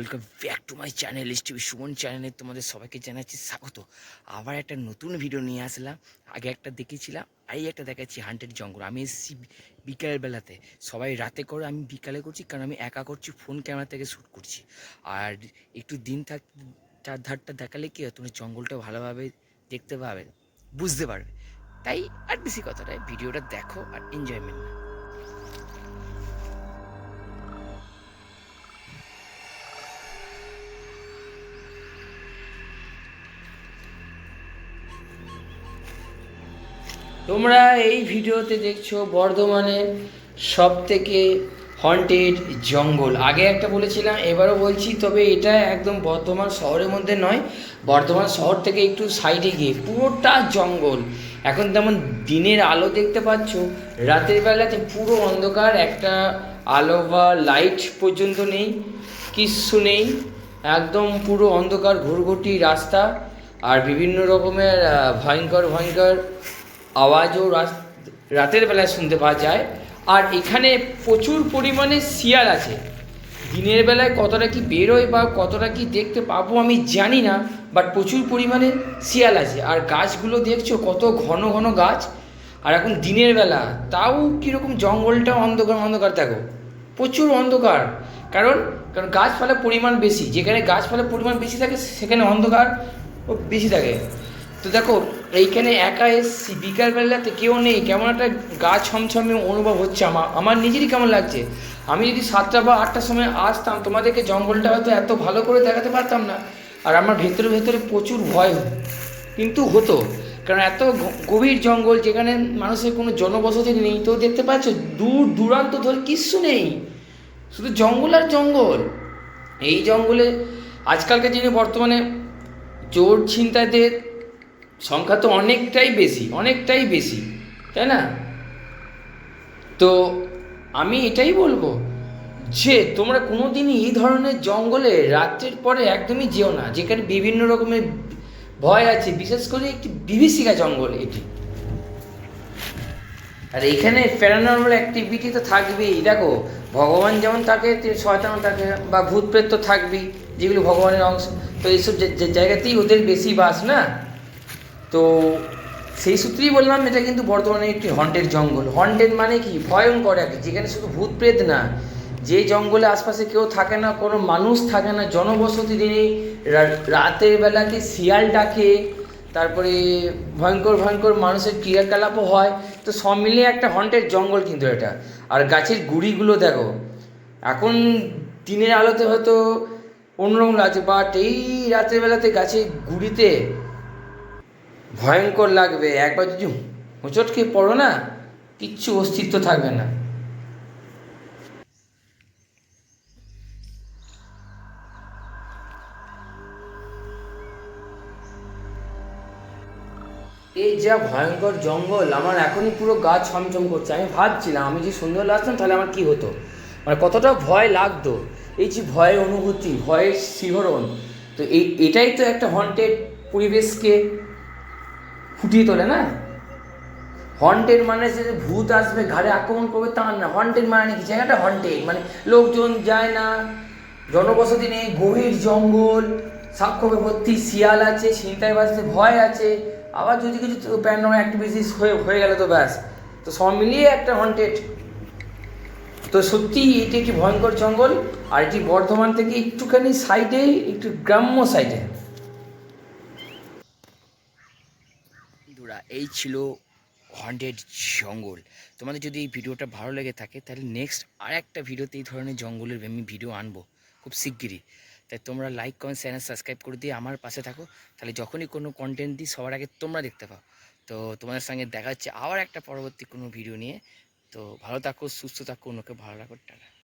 Welcome back to my channel S TV Suman চ্যানেলে তোমাদের সবাইকে জানাচ্ছি স্বাগত। আবার একটা নতুন ভিডিও নিয়ে আসলাম। আগে একটা দেখেছিলাম এই একটা দেখাচ্ছি হান্টেড জঙ্গল আমি এসেছি বিকাল বেলাতে সবাই রাতে করে আমি বিকালে করছি, কারণ আমি একা করছি ফোন ক্যামেরা থেকে শ্যুট করছি। আর একটু দিন থাক, চার ধারটা দেখালে কি হয়, তোমরা জঙ্গলটা ভালোভাবে দেখতে পাবে, বুঝতে পারবে। তাই আর বেশি কথাটাই ভিডিওটা দেখো আর এনজয়মেন্ট না তোমরা এই ভিডিওতে দেখছ বর্ধমানের সব থেকে হন্টেড জঙ্গল। আগে একটা বলেছিলাম, এবারও বলছি, তবে এটা একদম বর্ধমান শহরের মধ্যে নয়, বর্ধমান শহর থেকে একটু সাইডে গিয়ে। পুরোটা জঙ্গল। এখন তেমন দিনের আলো দেখতে পাচ্ছ, রাতের বেলাতে পুরো অন্ধকার, একটা আলো বা লাইট পর্যন্ত নেই, কিচ্ছু নেই, একদম পুরো অন্ধকার, ঘুরঘুটি রাস্তা, আর বিভিন্ন রকমের ভয়ঙ্কর ভয়ঙ্কর আওয়াজও রাত- রাতের বেলায় শুনতে পাওয়া যায়। আর এখানে প্রচুর পরিমাণে শিয়াল আছে। দিনের বেলায় কতটা কি বেরোয় বা কতটা কি দেখতে পাবো আমি জানি না বাট প্রচুর পরিমাণে শিয়াল আছে। আর গাছগুলো দেখছ, কত ঘন ঘন গাছ। আর এখন দিনের বেলা, তাও কীরকম জঙ্গলটা অন্ধকার অন্ধকার থাকো প্রচুর অন্ধকার। কারণ কারণ গাছপালার পরিমাণ বেশি। যেখানে গাছপালার পরিমাণ বেশি থাকে, সেখানে অন্ধকার বেশি থাকে। তো দেখো, এইখানে একা এসছি, বিকালবেলাতে কেউ নেই, কেমন একটা গা ছমছমে অনুভব হচ্ছে আমার আমার নিজেরই কেমন লাগছে। আমি যদি সাতটা বা আটটার সময় আসতাম, তোমাদেরকে জঙ্গলটা হয়তো এত ভালো করে দেখাতে পারতাম না। আর আমার ভেতরে ভেতরে প্রচুর ভয় কিন্তু হতো, কারণ এত গভীর জঙ্গল যেখানে মানুষের কোনো জনবসতি নেই, তো দেখতে পাচ্ছ, দূর দূরান্ত ধরে কিচ্ছু নেই। শুধু জঙ্গল আর জঙ্গল। এই জঙ্গলে আজকালকার দিনে বর্তমানে চোর ছিনতাইদের সংখ্যা তো অনেকটাই বেশি অনেকটাই বেশি, তাই না? তো আমি এটাই বলব যে, তোমরা কোনোদিনই এই ধরনের জঙ্গলে রাত্রের পরে একদমই যেও না, যেখানে বিভিন্ন রকমের ভয় আছে, বিশেষ করে একটি বিভীষিকা জঙ্গল এটি। আর এখানে প্যারানর্মাল অ্যাক্টিভিটি তো থাকবেই, দেখো, ভগবান যেমন থাকে শয়তানও থাকে বা ভূত প্রেত তো থাকবেই, যেগুলো ভগবানের অংশ, তো এইসব জায়গাতেই ওদের বেশি বাস না? তো সেই সূত্রেই বললাম এটা কিন্তু বর্তমানে একটি হন্টেড জঙ্গল। হন্টেড মানে কি? ভয়ঙ্কর এক, যেখানে শুধু ভূত প্রেত না, যে জঙ্গলে আশপাশে কেউ থাকে না, কোনো মানুষ থাকে না, জনবসতি নেই রাতের বেলাতে শিয়াল ডাকে, তারপরে ভয়ঙ্কর ভয়ঙ্কর মানুষের ক্রিয়াকলাপও হয়। তো সব মিলিয়ে একটা হন্টেড জঙ্গল কিন্তু এটা। আর গাছের গুড়িগুলো দেখো, এখন দিনের আলোতে হয়তো অন্যরকম লাগছে বাট এই রাতের বেলাতে গাছের গুড়িতে ভয়ঙ্কর লাগবে। একবার যদি হোঁচট খেয়ে পড়ো না, কিচ্ছু অস্তিত্ব থাকবে না। এই যা ভয়ঙ্কর জঙ্গল, আমার এখনই পুরো গা ছমছম করছে। আমি ভাবছিলাম, আমি যে সুন্দর লাগতাম তাহলে আমার কি হতো? মানে কতটা ভয় লাগতো। এই যে ভয়ের অনুভূতি, ভয়ের শিহরণ। তো এই এটাই তো একটা হন্টেড পরিবেশকে ফুটিয়ে তোলে না? হন্টেড মানে যে ভূত আসবে, ঘাড়ে আক্রমণ করবে, তা না। হন্টেড মানে কি জায়গাটা হন্টেড মানে লোকজন যায় না, জনবসতি নেই, গভীর জঙ্গল সাক্ষ্যবে ভর্তি শিয়াল আছে, ছিনতাই বাজতে ভয় আছে। আবার যদি কিছু প্যান্ডম অ্যাক্টিভিটিস হয়ে হয়ে গেল তো ব্যাস। তো সব মিলিয়ে একটা হন্টেড তো সত্যি এটি একটি ভয়ঙ্কর জঙ্গল, আর এটি বর্ধমান থেকে একটুখানি সাইডে একটু গ্রাম্য সাইডে এই ছিল হন্টেড জঙ্গল। তোমাদের যদি এই ভিডিওটা ভালো লেগে থাকে, তাহলে নেক্সট আর একটা ভিডিওতে এই ধরনের জঙ্গলের আমি ভিডিও আনব, খুব শিগগিরই। তাই তোমরা লাইক কমেন্ট চ্যানেল সাবস্ক্রাইব করে দিয়ে আমার পাশে থাকো। তাহলে যখনই কোনো কন্টেন্ট দিই, সবার আগে তোমরা দেখতে পাও। তো তোমাদের সঙ্গে দেখা হচ্ছে আবার একটা পরবর্তী কোনো ভিডিও নিয়ে। তো ভালো থাকো, সুস্থ থাকো, অন্যকে ভালো রাখো, টাটা।